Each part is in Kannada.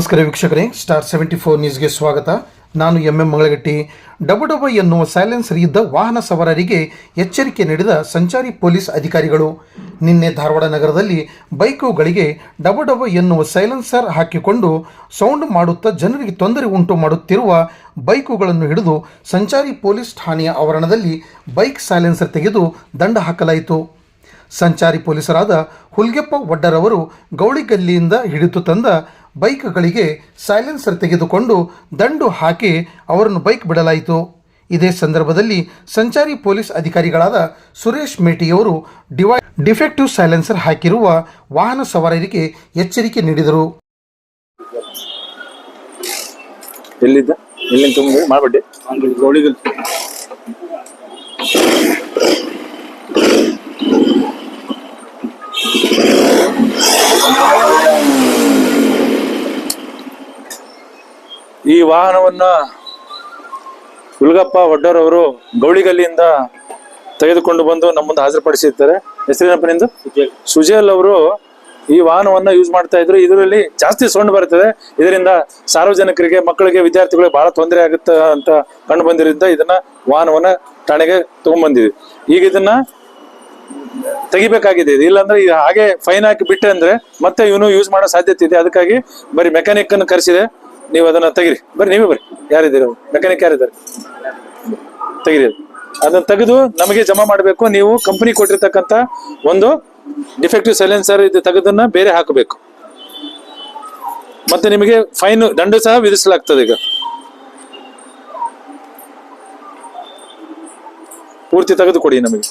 ನಮಸ್ಕಾರ ವೀಕ್ಷಕರೇ ಸ್ಟಾರ್ ಸೆವೆಂಟಿ ಫೋರ್ ನ್ಯೂಸ್ಗೆ ಸ್ವಾಗತ. ನಾನು ಎಂ ಎಂ ಮಂಗಳಗಟ್ಟಿ. ಡಬ ಡಬ ಎನ್ನುವ ಸೈಲೆನ್ಸರ್ ಇದ್ದ ವಾಹನ ಸವಾರರಿಗೆ ಎಚ್ಚರಿಕೆ ನೀಡಿದ ಸಂಚಾರಿ ಪೊಲೀಸ್ ಅಧಿಕಾರಿಗಳು. ನಿನ್ನೆ ಧಾರವಾಡ ನಗರದಲ್ಲಿ ಬೈಕುಗಳಿಗೆ ಡಬ ಡಬ ಎನ್ನುವ ಸೈಲೆನ್ಸರ್ ಹಾಕಿಕೊಂಡು ಸೌಂಡ್ ಮಾಡುತ್ತಾ ಜನರಿಗೆ ತೊಂದರೆ ಉಂಟು ಮಾಡುತ್ತಿರುವ ಬೈಕುಗಳನ್ನು ಹಿಡಿದು ಸಂಚಾರಿ ಪೊಲೀಸ್ ಠಾಣೆಯ ಆವರಣದಲ್ಲಿ ಬೈಕ್ ಸೈಲೆನ್ಸರ್ ತೆಗೆದು ದಂಡ ಹಾಕಲಾಯಿತು. ಸಂಚಾರಿ ಪೊಲೀಸರಾದ ಹುಲ್ಗೆಪ್ಪ ವಡ್ಡರವರು ಗೌಳಿಗಲ್ಲಿಯಿಂದ ಹಿಡಿದು ತಂದ ಬೈಕ್ಗಳಿಗೆ ಸೈಲೆನ್ಸರ್ ತೆಗೆದುಕೊಂಡು ದಂಡು ಹಾಕಿ ಅವರನ್ನು ಬೈಕ್ ಬಿಡಲಾಯಿತು. ಇದೇ ಸಂದರ್ಭದಲ್ಲಿ ಸಂಚಾರಿ ಪೊಲೀಸ್ ಅಧಿಕಾರಿಗಳಾದ ಸುರೇಶ್ ಮೇಟಿಯವರು ಡಿವೈ ಡಿಫೆಕ್ಟಿವ್ ಸೈಲೆನ್ಸರ್ ಹಾಕಿರುವ ವಾಹನ ಸವಾರರಿಗೆ ಎಚ್ಚರಿಕೆ ನೀಡಿದರು. ಎಲ್ಲಿದ್ದ? ಎಲ್ಲಿಂದ ಈ ವಾಹನವನ್ನ ಹುಲ್ಗಪ್ಪ ಒಡ್ಡರವರು ಗೌಳಿಗಲ್ಲಿಯಿಂದ ತೆಗೆದುಕೊಂಡು ಬಂದು ನಮ್ಮ ಮುಂದೆ ಹಾಜರುಪಡಿಸಿರ್ತಾರೆ ಹೆಸರೇನಪ್ಪ ನಿಂದು ಸುಜೇಲ್. ಅವರು ಈ ವಾಹನವನ್ನ ಯೂಸ್ ಮಾಡ್ತಾ ಇದ್ರು. ಇದರಲ್ಲಿ ಜಾಸ್ತಿ ಸೌಂಡ್ ಬರ್ತದೆ ಇದರಿಂದ ಸಾರ್ವಜನಿಕರಿಗೆ ಮಕ್ಕಳಿಗೆ ವಿದ್ಯಾರ್ಥಿಗಳಿಗೆ ಬಹಳ ತೊಂದರೆ ಆಗುತ್ತೆ ಅಂತ ಕಂಡು ಬಂದಿರೋದ್ರಿಂದ ಇದನ್ನ ವಾಹನವನ್ನ ಠಾಣೆಗೆ ತಗೊಂಡ್ಬಂದಿದ್ವಿ ಈಗ ಇದನ್ನ ತೆಗಿಬೇಕಾಗಿದೆ. ಇದು. ಇಲ್ಲಾಂದ್ರೆ ಈಗ ಹಾಗೆ ಫೈನ್ ಹಾಕಿ ಬಿಟ್ಟೆ ಅಂದ್ರೆ ಮತ್ತೆ ಇವನು ಯೂಸ್ ಮಾಡೋ ಸಾಧ್ಯತೆ ಇದೆ. ಅದಕ್ಕಾಗಿ ಬರೀ ಮೆಕ್ಯಾನಿಕ್ ಅನ್ನು ಕರೆಸಿದೆ. ನೀವು ಅದನ್ನ ತೆಗಿರಿ. ಬರ್ರಿ, ನೀವೇ ಬರ್ರಿ. ಯಾರಿದ್ದೀರಿ ಮೆಕ್ಯಾನಿಕ್ ಯಾರಿದ್ದಾರೆ? ತೆಗಿರಿ ಅದು. ಅದನ್ನ ತೆಗೆದು ನಮಗೆ ಜಮಾ ಮಾಡಬೇಕು. ನೀವು ಕಂಪನಿ ಕೊಟ್ಟಿರ್ತಕ್ಕಂತ ಒಂದು ಡಿಫೆಕ್ಟಿವ್ ಸೈಲೆನ್ಸರ್ ಇದು ತೆಗೆದನ್ನ ಬೇರೆ ಹಾಕಬೇಕು. ಮತ್ತೆ ನಿಮಗೆ ಫೈನ್ ದಂಡ ಸಹ ವಿಧಿಸಲಾಗ್ತದೆ ಈಗ. ಪೂರ್ತಿ ತೆಗೆದುಕೊಡಿ ನಮಗೆ.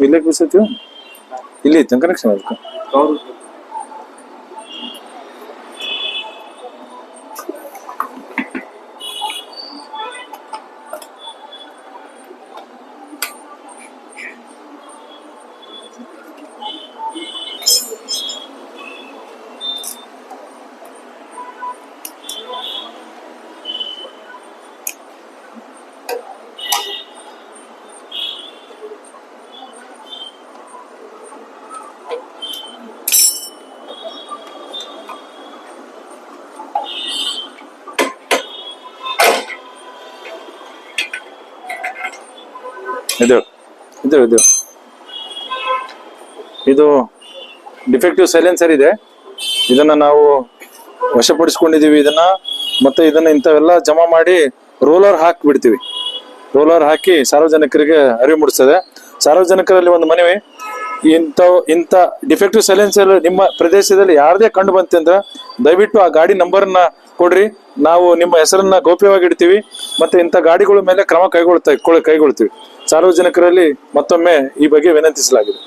ಇಲ್ಲೇ ಕೂರ್ಸತ್ತೀವ ಇಲ್ಲಿ ಐತೆ ಕನೆಕ್ಷನ್ ಅದಕ್ಕೆ ಇದು ಇದು ಇದು. ಇದು ಡಿಫೆಕ್ಟಿವ್ ಸೈಲೆನ್ಸರ್ ಇದೆ. ಇದನ್ನ ನಾವು ವಶಪಡಿಸ್ಕೊಂಡಿದ್ದೀವಿ ಇದನ್ನ. ಮತ್ತೆ ಇದನ್ನ ಇಂಥವೆಲ್ಲ ಜಮಾ ಮಾಡಿ ರೋಲರ್ ಹಾಕಿ ಬಿಡ್ತೀವಿ ರೋಲರ್ ಹಾಕಿ ಸಾರ್ವಜನಿಕರಿಗೆ ಅರಿವು ಮೂಡಿಸ್ತದೆ. ಸಾರ್ವಜನಿಕರಲ್ಲಿ ಒಂದು ಮನವಿ, ಇಂಥ ಇಂಥ ಡಿಫೆಕ್ಟಿವ್ ಸೈಲೆನ್ಸರ್ ನಿಮ್ಮ ಪ್ರದೇಶದಲ್ಲಿ ಯಾರದೇ ಕಂಡು ಬಂತಂದ್ರೆ ದಯವಿಟ್ಟು ಆ ಗಾಡಿ ನಂಬರ್ನ ಕೊಡ್ರಿ. ನಾವು ನಿಮ್ಮ ಹೆಸರನ್ನ ಗೌಪ್ಯವಾಗಿ ಇಡ್ತೀವಿ. ಮತ್ತೆ ಇಂಥ ಗಾಡಿಗಳ ಮೇಲೆ ಕ್ರಮ ಕೈಗೊಳ್ತಾ, ಕೈಗೊಳ್ತೀವಿ. ಸಾರ್ವಜನಿಕರಲ್ಲಿ ಮತ್ತೊಮ್ಮೆ ಈ ಬಗ್ಗೆ ವಿನಂತಿಸಲಾಗಿದೆ.